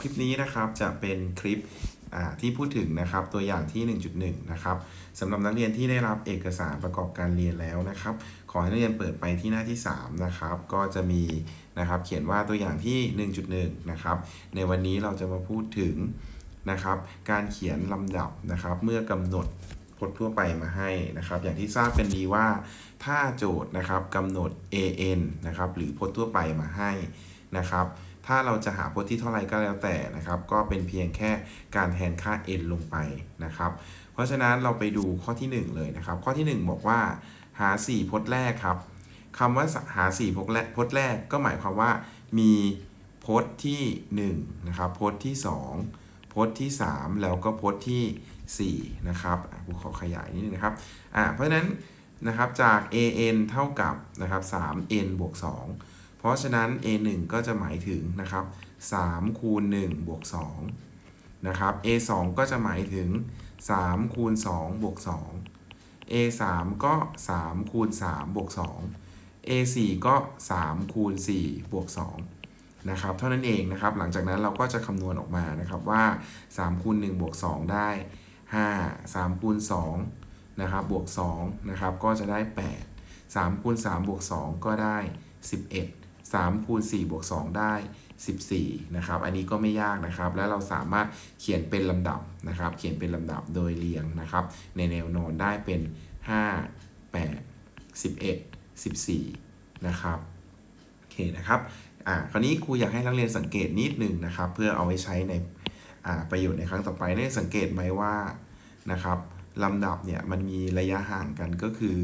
คลิปนี้นะครับจะเป็นคลิปที่พูดถึงนะครับตัวอย่างที่ 1.1 นะครับสำหรับนักเรียนที่ได้รับเอกสารประกอบการเรียนแล้วนะครับ ขอให้นักเรียนเปิดไปที่หน้าที่ 3 นะครับ ก็จะมีนะครับเขียนว่าตัวอย่างที่ 1.1 นะครับ ในวันนี้เราจะมาพูดถึงนะครับการเขียนลำดับนะครับ เมื่อกำหนดพจน์ทั่วไปมาให้นะครับ อย่างที่ทราบกันดีว่า ถ้าโจทย์นะครับกำหนด an นะครับหรือพจน์ทั่วไปมาให้นะครับ ถ้าเราจะหาพจน์ที่เท่าไรก็แล้วแต่นะครับ ก็เป็นเพียงแค่การแทนค่า n ลงไปนะครับ เพราะฉะนั้นเราไปดูข้อที่ 1 เลยนะครับ ข้อที่ 1 บอกว่าหา4พจน์แรกครับคำว่าหา4พจน์แรกพจน์แรกก็หมายความว่ามีพจน์ที่1นะครับพจน์ที่2พจน์ที่ 3 แล้วก็พจน์ที่4นะครับผมขอขยายนิดนึงนะครับอ่าเพราะฉะนั้นนะครับจาก an เท่ากับนะครับ 3n บวก 2 ราะฉะนั้น a 1ก็จะหมายถึงนะครับ3คูณ1บวก2นะครับ a 2ก็จะหมายถึง3คูณ2บวก2 a 3ก็3คูณ3บวก2 a 4ก็3คูณ4บวก2นะครับเท่านั้นเองนะครับ หลังจากนั้นเราก็จะคำนวณออกมานะครับว่า3คูณ1บวก2ได้ 5 3คูณ2นะครับบวก2นะครับก็จะได้ 8 3คูณ3บวก2ก็ได้ 11 3คูณ4บวก2ได้ 14 นะครับ อันนี้ก็ไม่ยากนะครับ แล้วเราสามารถเขียนเป็นลำดับนะครับ เขียนเป็นลำดับโดยเรียงนะครับ ในแนวนอนได้เป็น 5 8 11 14 นะครับโอเคนะครับอ่าคราวนี้ครูอยากให้นักเรียนสังเกตนิดหนึ่งนะครับ เพื่อเอาไว้ใช้ในอ่าประโยชน์ในครั้งต่อไปได้สังเกตไหมว่านะครับลำดับเนี่ยมันมีระยะห่างกันก็คือ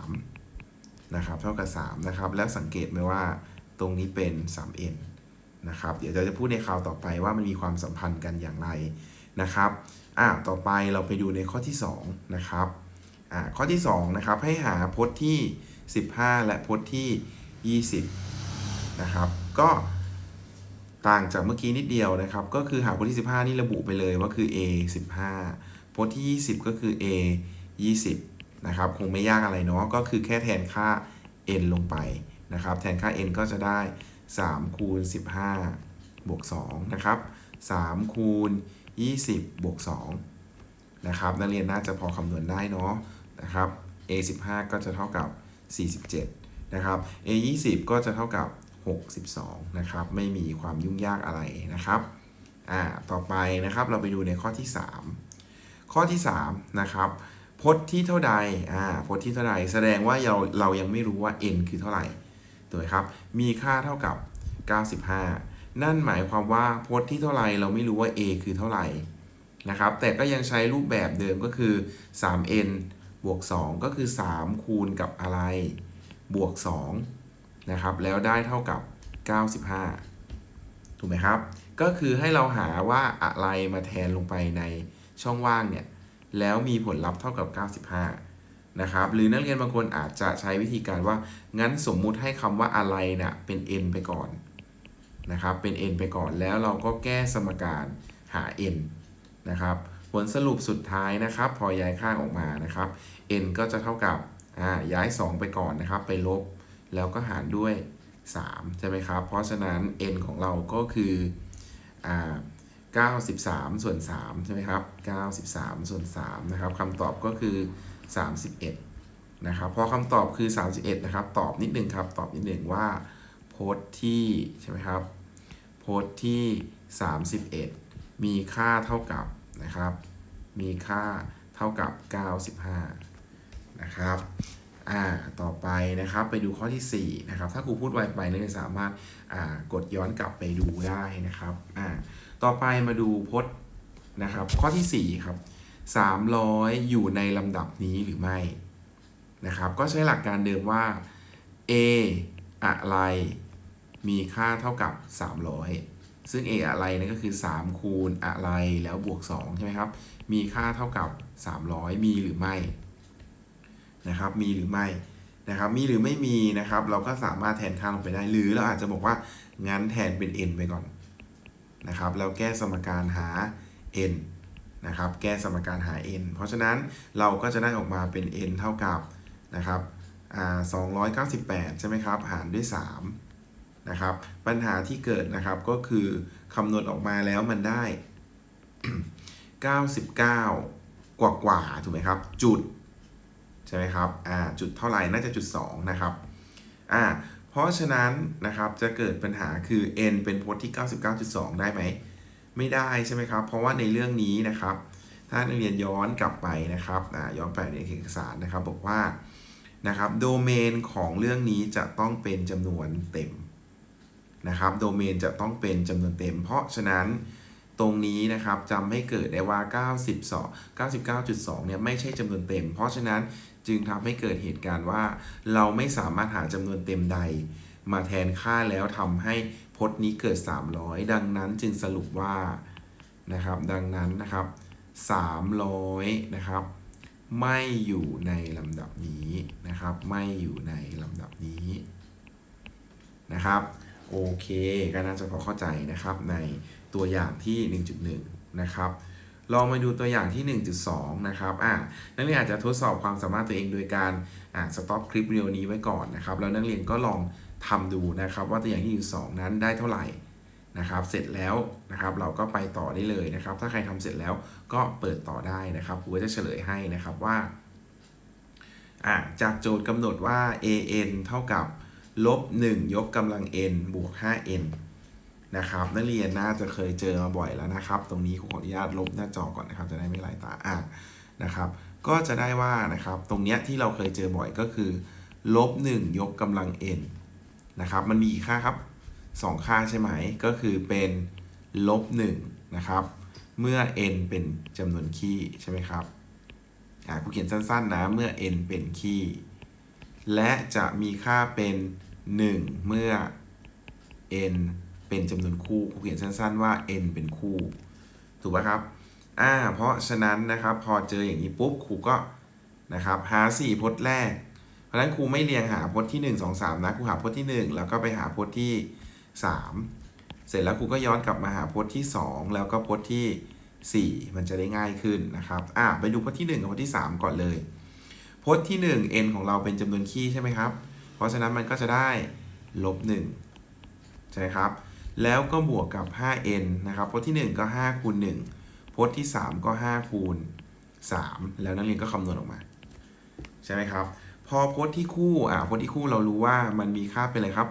3 นะครับเท่ากับ 3 นะครับ แล้วสังเกตไหมว่าตรงนี้เป็น 3n นะครับ เดี๋ยวเราจะพูดในคราวต่อไปว่ามันมีความสัมพันธ์กันอย่างไรนะครับอ่าต่อไปเราไปดูในข้อที่ 2 นะครับอ่าข้อที่ 2 นะครับ ให้หาพจน์ที่ 15 และพจน์ที่ 20 นะครับ ก็ต่างจากเมื่อกี้นิดเดียวนะครับ ก็คือหาพจน์ที่ 15 นี่ระบุไปเลยว่าคือ a 15พจน์ที่ 20 ก็คือ a 20 นะครับคงไม่ยากอะไรเนาะก็คือแค่แทนค่า n ลงไปนะครับ แทนค่า n ก็จะได้ 3 คูณ 15 บวก 2 นะครับ 3 คูณ 20 บวก 2 นะครับ นักเรียนน่าจะพอคำนวณได้เนาะนะครับ a 15 ก็จะเท่ากับ 47 นะครับ a 20 ก็จะเท่ากับ 62 นะครับ ไม่มีความยุ่งยากอะไรนะครับ อ่า ต่อไปนะครับเราไปดูในข้อที่ 3 ข้อที่ 3 นะครับ พจน์ที่เท่าใดอ่าพจน์ที่เท่าใด แสดงว่าเราเรายังไม่รู้ว่า n คือเท่าไหร่ถูกไหมครับ มีค่าเท่ากับ 95 นั่นหมายความว่าพจน์ที่เท่าไหร่เราไม่รู้ว่า a คือเท่าไหร่นะครับ แต่ก็ยังใช้รูปแบบเดิมก็คือ 3n บวก 2 ก็คือ 3 คูณกับอะไร บวก 2 นะครับ แล้วได้เท่ากับ 95 ถูกไหมครับ ก็คือให้เราหาว่าอะไรมาแทนลงไปในช่องว่างเนี่ย แล้วมีผลลัพธ์เท่ากับ 95 นะครับ หรือนักเรียนบางคนอาจจะใช้วิธีการว่า งั้นสมมุติให้คำว่าอะไรนะ่ะเป็น n ไปก่อนนะครับ เป็น n ไปก่อน แล้วเราก็แก้สมการหา n นะครับ ผลสรุปสุดท้ายนะครับ พอย้ายข้างออกมานะครับ n ก็จะเท่ากับอ่าย้าย 2 ไปก่อนนะครับ ไปลบ แล้วก็หารด้วย 3 ใช่ไหมครับ เพราะฉะนั้น n ของเราก็คืออ่า 93 ส่วน3ใช่ไหมครับ 93 ส่วน3นะครับคำตอบก็คือ 31 นะครับพอคำตอบคือ 31 นะครับ ตอบนิดนึงครับ ตอบนิดนึงว่าโพสที่ใช่ไหมครับ โพสที่ 31 มีค่าเท่ากับนะครับ มีค่าเท่ากับ 95 นะครับ อ่า ต่อไปนะครับ ไปดูข้อที่ 4 นะครับ ถ้าครูพูดไวไปนักเรียนสามารถ อ่า กดย้อนกลับไปดูได้นะครับ อ่า ต่อไปมาดูพจน์นะครับ ข้อที่ 4 ครับ 300 อยู่ในลำดับนี้หรือไม่นะครับ ก็ใช้หลักการเดิมว่า a อะไร มีค่าเท่ากับ 300 ซึ่ง a อะไรนั่นก็คือ 3 คูณอะไรแล้วบวก 2 ใช่ไหมครับ มีค่าเท่ากับ 300 มีหรือไม่นะครับ มีหรือไม่นะครับ มีหรือไม่มีนะครับ เราก็สามารถแทนค่าลงไปได้ หรือเราอาจจะบอกว่างั้นแทนเป็น n ไปก่อน นะครับแล้วแก้สมการหา n นะครับแก้สมการหา n เพราะฉะนั้นเราก็จะได้ออกมาเป็น n เท่ากับนะครับอ่า298ใช่ไหมครับ หารด้วย3นะครับ ปัญหาที่เกิดนะครับก็คือคำนวณออกมาแล้วมันได้99กว่ากว่าถูกไหมครับ จุด ใช่ไหมครับ อ่า จุดเท่าไหร่ น่าจะจุด2นะครับ อ่า เพราะฉะนั้นนะครับจะเกิดปัญหาคือ n เป็นพจน์ที่ 99.2 ได้ไหม ไม่ได้ใช่ไหมครับ เพราะว่าในเรื่องนี้นะครับ ถ้านักเรียนย้อนกลับไปนะครับย้อนไปในเอกสารนะครับบอกว่านะครับโดเมนของเรื่องนี้จะต้องเป็นจำนวนเต็มนะครับโดเมนจะต้องเป็นจำนวนเต็ม เพราะฉะนั้นตรงนี้นะครับจำให้เกิดได้ว่า 92 99.2 เนี่ยไม่ใช่จำนวนเต็ม เพราะฉะนั้นจึงทำให้เกิดเหตุการณ์ว่า เราไม่สามารถหาจำนวนเต็มใด มาแทนค่าแล้วทำให้พจน์นี้เกิด 300 ดังนั้นจึงสรุปว่านะครับ ดังนั้นนะครับ 300 นะครับ ไม่อยู่ในลำดับนี้นะครับ ไม่อยู่ในลำดับนี้นะครับโอเคก็น่าจะพอเข้าใจนะครับในตัวอย่างที่ 1.1 นะครับ ลองมาดูตัวอย่างที่ 1.2 นะครับอะนักเรียนอาจจะทดสอบความสามารถตัวเองโดยการอะสต็อปคลิปวิดีโอนี้ไว้ก่อนนะครับ แล้วนักเรียนก็ลองทำดูนะครับ ว่าตัวอย่างที่ 1.2 นั้นได้เท่าไหร่นะครับ เสร็จแล้วนะครับเราก็ไปต่อได้เลยนะครับ ถ้าใครทำเสร็จแล้วก็เปิดต่อได้นะครับครูก็จะเฉลยให้นะครับว่าอะจากโจทย์กำหนดว่า an เท่ากับลบ1ยกกำลัง n บวก 5n นะครับ นักเรียนน่าจะเคยเจอมาบ่อยแล้วนะครับ ตรงนี้ขออนุญาตลบหน้าจอก่อนนะครับ จะได้ไม่ไหลายตาอะนะครับ ก็จะได้ว่านะครับ ตรงเนี้ยที่เราเคยเจอบ่อยก็คือลบ1ยกกำลัง n นะครับ มันมีกี่ค่าครับ 2 ค่าใช่ไหม ก็คือเป็นลบ1นะครับ เมื่อ n เป็นจำนวนคี่ใช่ไหมครับอ่ากูเขียนสั้นๆนะ เมื่อ n เป็นคี่ และจะมีค่าเป็น 1 เมื่อ n เป็นจำนวนคู่ครูเขียนสั้นๆว่า n เป็นคู่ ถูกไหมครับอ่าเพราะฉะนั้นนะครับพอเจออย่างนี้ปุ๊บครูก็นะครับหา 4พจน์แรก เพราะฉะนั้นครูไม่เรียงหาพจน์ที่ 1 2 3 นะครูหาพจน์ที่ 1 แล้วก็ไปหาพจน์ที่ 3 เสร็จแล้วครูก็ย้อนกลับมาหาพจน์ที่ 2 แล้วก็พจน์ที่ 4 มันจะได้ง่ายขึ้นนะครับอ่าไปดูพจน์ที่ 1 กับพจน์ที่ 3 ก่อนเลย พจน์ที่ 1 n ของเราเป็นจำนวนคี่ใช่ไหมครับ เพราะฉะนั้นมันก็จะได้ลบ1ใช่ไหมครับ แล้วก็บวกกับ 5n นะครับพจน์ที่ 1 ก็5คูณ1พจน์ที่ 3 ก็ 5 คูณ 3 แล้วนักเรียนก็คำนวณออกมา ใช่ไหมครับ พอพจน์ที่คู่อ่าพจน์ที่คู่เรารู้ว่ามันมีค่าเป็นอะไรครับ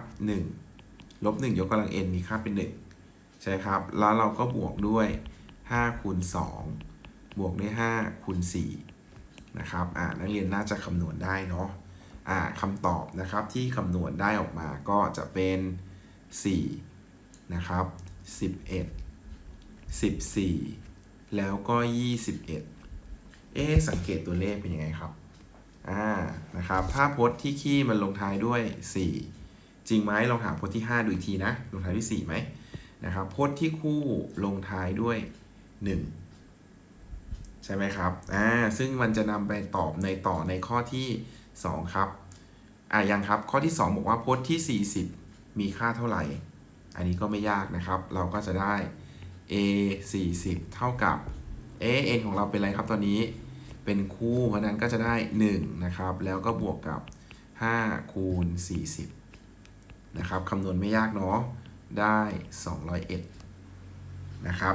1 ลบ 1 ยกกำลัง n มีค่าเป็น 1 ใช่ครับ แล้วเราก็บวกด้วย 5 คูณ 2 บวกด้วย 5 คูณ 4 นะครับอ่านักเรียนน่าจะคำนวณได้เนาะอ่าคำตอบนะครับที่คำนวณได้ออกมาก็จะเป็น 4 นะครับ 11 14 แล้วก็ 21 เอ๊สังเกตตัวเลขเป็นยังไงครับ อ่า นะครับ ถ้าพจน์ที่คี่มันลงท้ายด้วย 4 จริงไหมลองหาพจน์ที่ 5 ดูอีกทีนะ ลงท้ายด้วย 4 ไหมนะครับ พจน์ที่คู่ลงท้ายด้วย 1 ใช่ไหมครับ อ่า ซึ่งมันจะนำไปตอบในต่อในข้อที่ 2 ครับ อ่ายังครับ ข้อที่ 2 บอกว่าพจน์ที่ 40 มีค่าเท่าไหร่ อันนี้ก็ไม่ยากนะครับ เราก็จะได้ a 40 เท่ากับ a n ของเราเป็นอะไรครับตอนนี้ เป็นคู่เพราะนั้นก็จะได้ 1 นะครับ แล้วก็บวกกับ 5 คูณ 40 นะครับคำนวณไม่ยากเนาะ ได้ 201 นะครับ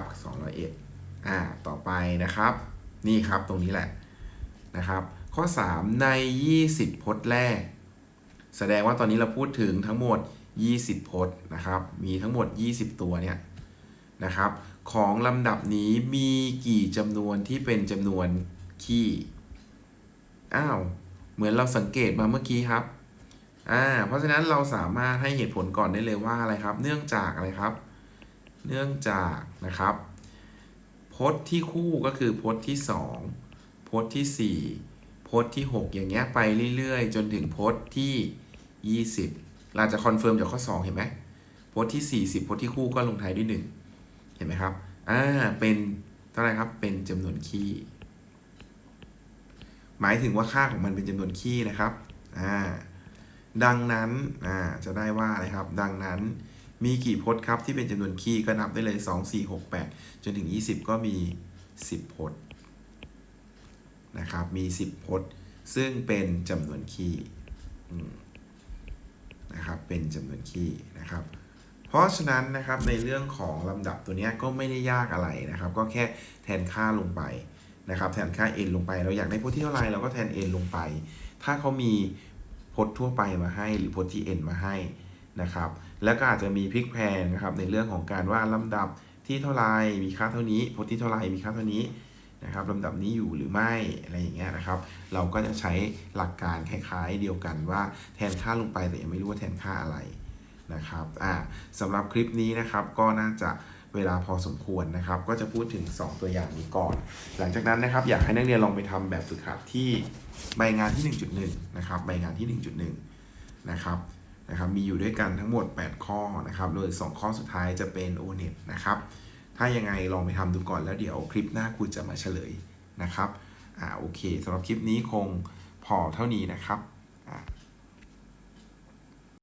201 อ่า ต่อไปนะครับ นี่ครับตรงนี้แหละนะครับ ข้อ 3 ใน 20 พจน์แรก แสดงว่าตอนนี้เราพูดถึงทั้งหมด 20พจน์นะครับ มีทั้งหมด 20 ตัวเนี่ยนะครับ ของลำดับนี้มีกี่จำนวนที่เป็นจำนวนคี่ อ้าว เหมือนเราสังเกตมาเมื่อกี้ครับ อ่า เพราะฉะนั้นเราสามารถให้เหตุผลก่อนได้เลยว่าอะไรครับ เนื่องจากอะไรครับ เนื่องจากนะครับพจน์ที่คู่ก็คือพจน์ที่ 2พจน์ที่ 4พจน์ที่ 6 อย่างเงี้ยไปเรื่อยๆ จนถึงพจน์ที่ 20 เราจะคอนเฟิร์มจากข้อ 2 เห็นไหมพจน์ที่ 40พจน์ที่คู่ก็ลงท้ายด้วย 1 เห็นไหมครับ อ่า เป็นเท่าไหร่ครับ เป็นจำนวนคี่ หมายถึงว่าค่าของมันเป็นจำนวนคี่นะครับ อ่า ดังนั้น อ่า จะได้ว่าอะไรครับ ดังนั้นมีกี่พจน์ครับที่เป็นจำนวนคี่ก็นับได้เลย 2 4 6 8 จนถึง 20 ก็มี 10พจน์นะครับ มี 10พจน์ซึ่งเป็นจำนวนคี่อืม เป็นจำนวนคีย์นะครับ เพราะฉะนั้นนะครับในเรื่องของลำดับตัวนี้ก็ไม่ได้ยากอะไรนะครับ ก็แค่แทนค่าลงไปนะครับ แทนค่า n ลงไป เราอยากได้พจน์ที่เท่าไรเราก็แทน n ลงไป ถ้าเขามีพจน์ทั่วไปมาให้ หรือพจน์ที่ n มาให้นะครับ แล้วก็อาจจะมีพลิกแพลงนะครับในเรื่องของการว่าลำดับที่เท่าไรมีค่าเท่านี้พจน์ที่เท่าไรมีค่าเท่านี้ นะครับลำดับนี้อยู่หรือไม่อะไรอย่างเงี้ยนะครับ เราก็จะใช้หลักการคล้ายๆ เดียวกันว่าแทนค่าลงไปแต่ยังไม่รู้ว่าแทนค่าอะไรนะครับอ่าสำหรับคลิปนี้นะครับก็น่าจะเวลาพอสมควรนะครับ ก็จะพูดถึง 2 ตัวอย่างนี้ก่อน หลังจากนั้นนะครับ อยากให้นักเรียนลองไปทำแบบฝึกหัดที่ใบงานที่ 1.1 นะครับ ใบงานที่ 1.1 นะครับนะครับ มีอยู่ด้วยกันทั้งหมด 8 ข้อนะครับ โดย 2 ข้อสุดท้ายจะเป็น o n e t นะครับ ถ้ายังไงลองไปทำดูก่อนแล้วเดี๋ยวคลิปหน้าครูจะมาเฉลยนะครับ อ่าโอเคสำหรับคลิปนี้คงพอเท่านี้นะครับ